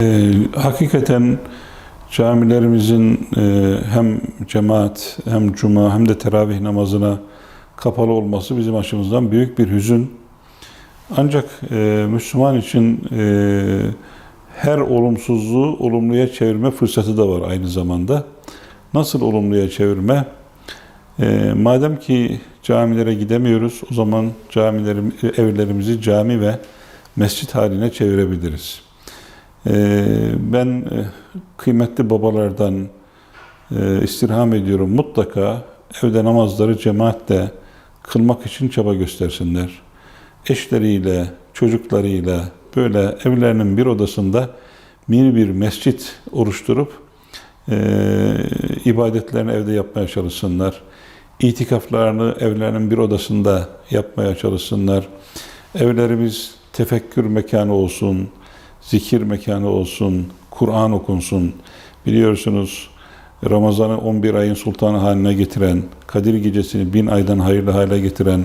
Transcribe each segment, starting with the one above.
Ee, hakikaten camilerimizin e, hem cemaat hem cuma hem de teravih namazına kapalı olması bizim açımızdan büyük bir hüzün. Ancak e, Müslüman için e, her olumsuzluğu olumluya çevirme fırsatı da var aynı zamanda. Nasıl olumluya çevirme? E, madem ki camilere gidemiyoruz, o zaman camilerim, evlerimizi cami ve mescit haline çevirebiliriz. E, ben e, kıymetli babalardan e, istirham ediyorum. Mutlaka evde namazları cemaatle kılmak için çaba göstersinler. Eşleriyle, çocuklarıyla böyle evlerinin bir odasında mini bir mescit oluşturup e, ibadetlerini evde yapmaya çalışsınlar. İtikaflarını evlerinin bir odasında yapmaya çalışsınlar. Evlerimiz tefekkür mekanı olsun, zikir mekanı olsun, Kur'an okunsun. Biliyorsunuz Ramazan'ı 11 ayın sultanı haline getiren, Kadir gecesini bin aydan hayırlı hale getiren,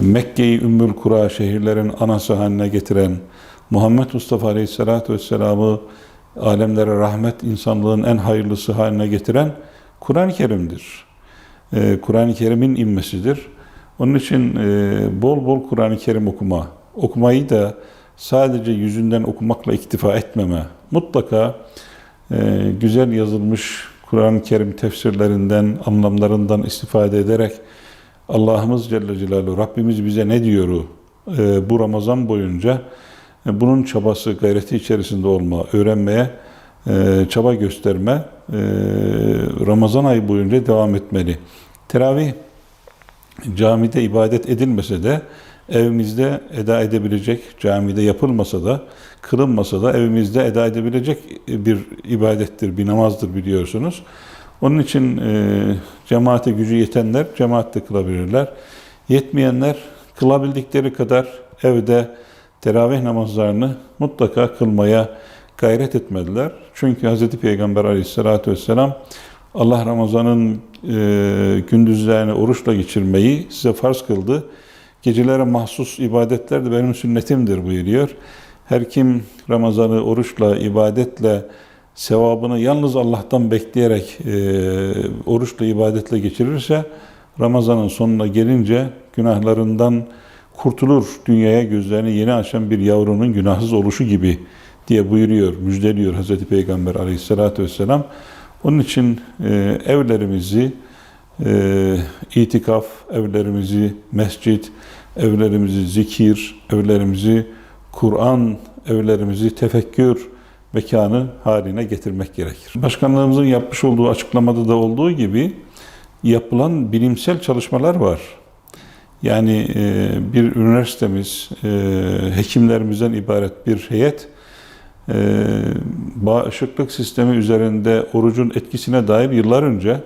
Mekke'yi Ümmül Kura şehirlerin anası haline getiren, Muhammed Mustafa Aleyhisselatü Vesselam'ı alemlere rahmet, insanlığın en hayırlısı haline getiren Kur'an-ı Kerim'dir. Ee, Kur'an-ı Kerim'in inmesidir. Onun için e, bol bol Kur'an-ı Kerim okuma, okumayı da sadece yüzünden okumakla iktifa etmeme, mutlaka e, güzel yazılmış Kur'an-ı Kerim tefsirlerinden, anlamlarından istifade ederek Allah'ımız Celle Celaluhu, Rabbimiz bize ne diyoru e, bu Ramazan boyunca e, bunun çabası, gayreti içerisinde olma, öğrenmeye e, çaba gösterme e, Ramazan ayı boyunca devam etmeli. Teravih camide ibadet edilmese de evimizde eda edebilecek, camide yapılmasa da, kılınmasa da evimizde eda edebilecek bir ibadettir, bir namazdır biliyorsunuz. Onun için e, cemaate gücü yetenler cemaatte kılabilirler. Yetmeyenler kılabildikleri kadar evde teravih namazlarını mutlaka kılmaya gayret etmediler. Çünkü Hz. Peygamber aleyhissalatü vesselam Allah Ramazan'ın e, gündüzlerini oruçla geçirmeyi size farz kıldı. Gecelere mahsus ibadetler de benim sünnetimdir buyuruyor. Her kim Ramazan'ı oruçla, ibadetle, sevabını yalnız Allah'tan bekleyerek e, oruçla, ibadetle geçirirse Ramazan'ın sonuna gelince günahlarından kurtulur. Dünyaya gözlerini yeni açan bir yavrunun günahsız oluşu gibi diye buyuruyor, müjdeliyor Hz. Peygamber aleyhissalatü vesselam. Onun için e, evlerimizi e, itikaf, evlerimizi mescit, evlerimizi zikir, evlerimizi Kur'an, evlerimizi tefekkür mekanı haline getirmek gerekir. Başkanlığımızın yapmış olduğu açıklamada da olduğu gibi yapılan bilimsel çalışmalar var. Yani e, bir üniversitemiz, e, hekimlerimizden ibaret bir heyet e, bağışıklık sistemi üzerinde orucun etkisine dair yıllar önce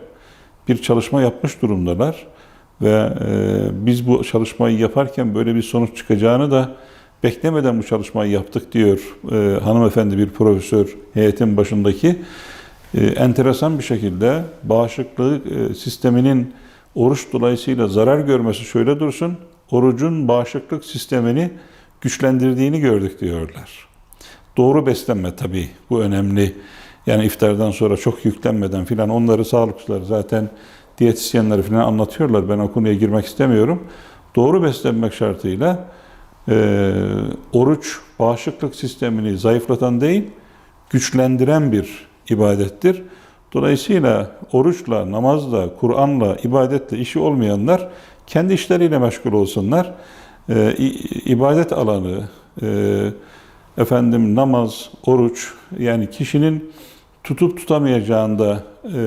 bir çalışma yapmış durumdalar. Ve e, biz bu çalışmayı yaparken böyle bir sonuç çıkacağını da beklemeden bu çalışmayı yaptık diyor e, hanımefendi bir profesör heyetin başındaki. E, enteresan bir şekilde bağışıklık sisteminin oruç dolayısıyla zarar görmesi şöyle dursun, orucun bağışıklık sistemini güçlendirdiğini gördük diyorlar. Doğru beslenme tabii bu önemli. Yani iftardan sonra çok yüklenmeden filan onları sağlıkçılar zaten diyetisyenleri filan anlatıyorlar. Ben o konuya girmek istemiyorum. Doğru beslenmek şartıyla e, oruç bağışıklık sistemini zayıflatan değil, güçlendiren bir ibadettir. Dolayısıyla oruçla, namazla, Kur'an'la, ibadetle işi olmayanlar kendi işleriyle meşgul olsunlar. E, ibadet alanı, e, efendim namaz, oruç yani kişinin tutup tutamayacağında e,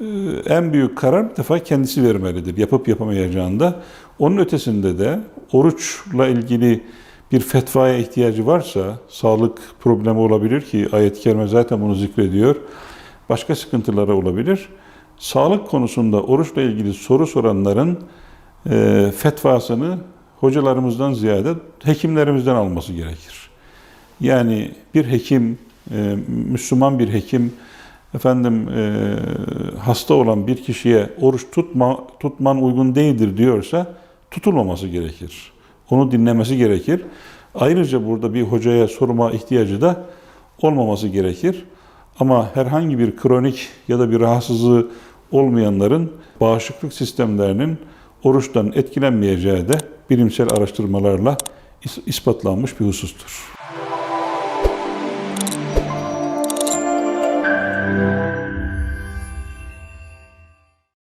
e, en büyük karar bir defa kendisi vermelidir. Yapıp yapamayacağında. Onun ötesinde de oruçla ilgili bir fetvaya ihtiyacı varsa, sağlık problemi olabilir ki ayet-i kerime zaten bunu zikrediyor. Başka sıkıntıları olabilir. Sağlık konusunda oruçla ilgili soru soranların e, fetvasını hocalarımızdan ziyade hekimlerimizden alması gerekir. Yani bir hekim, e, Müslüman bir hekim, efendim e, hasta olan bir kişiye oruç tutma, tutman uygun değildir diyorsa tutulmaması gerekir. Onu dinlemesi gerekir. Ayrıca burada bir hocaya sorma ihtiyacı da olmaması gerekir. Ama herhangi bir kronik ya da bir rahatsızlığı olmayanların bağışıklık sistemlerinin oruçtan etkilenmeyeceği de bilimsel araştırmalarla is- ispatlanmış bir husustur.